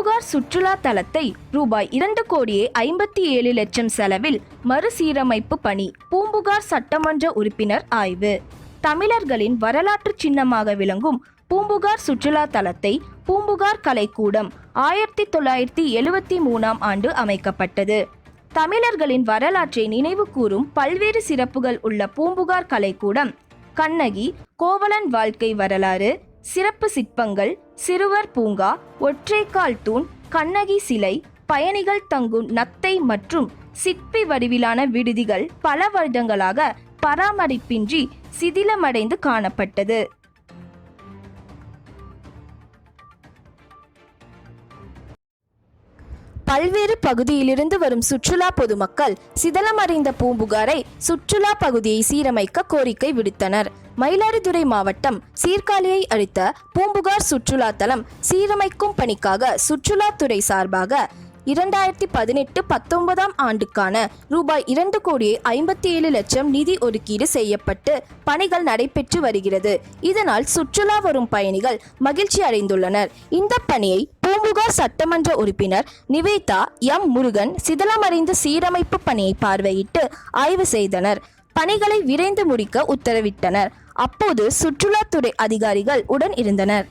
பூகார் சுற்றுலா தலத்தை ரூபாய் இரண்டு கோடியே ஐம்பத்தி ஏழு லட்சம் செலவில் மறுசீரமைப்பு பணி பூம்புகார் சட்டமன்ற உறுப்பினர் ஆய்வு. தமிழர்களின் வரலாற்று சின்னமாக விளங்கும் பூம்புகார் சுற்றுலா தலத்தை பூம்புகார் கலைக்கூடம் ஆயிரத்தி தொள்ளாயிரத்தி எழுவத்தி மூணாம் ஆண்டு அமைக்கப்பட்டது. தமிழர்களின் வரலாற்றை நினைவு கூறும் பல்வேறு சிறப்புகள் உள்ள பூம்புகார் கலைக்கூடம் கண்ணகி கோவலன் வாழ்க்கை வரலாறு சிறப்பு சிற்பங்கள் சிறுவர் பூங்கா ஒற்றைக்கால் தூண் கண்ணகி சிலை பயணிகள் தங்கும் நத்தை மற்றும் சிற்பி வடிவிலான விடுதிகள் பல வருடங்களாக பராமரிப்பின்றி சிதிலமடைந்து காணப்பட்டது. பல்வேறு பகுதியிலிருந்து வரும் சுற்றுலா பொதுமக்கள் சிதலமடைந்த பூம்புகாரை சுற்றுலா பகுதியை சீரமைக்க கோரிக்கை விடுத்தனர். மயிலாடுதுறை மாவட்டம் சீர்காழியை அடுத்த பூம்புகார் சுற்றுலா தலம் சீரமைக்கும் பணிக்காக சுற்றுலாத்துறை சார்பாக இரண்டாயிரத்தி பதினெட்டு பத்தொன்பதாம் ஆண்டுக்கான ரூபாய் இரண்டு கோடியே ஐம்பத்தி ஏழு லட்சம் நிதி ஒதுக்கீடு செய்யப்பட்டு பணிகள் நடைபெற்று வருகிறது. இதனால் சுற்றுலா வரும் பயணிகள் மகிழ்ச்சி அடைந்துள்ளனர். இந்த பணியை பூம்புகார் சட்டமன்ற உறுப்பினர் நிவேதா எம் முருகன் சிதலமடைந்த சீரமைப்பு பணியை பார்வையிட்டு ஆய்வு செய்தனர். பணிகளை விரைந்து முடிக்க உத்தரவிட்டனர். அப்போது சுற்றுலாத்துறை அதிகாரிகள் உடன் இருந்தனர்.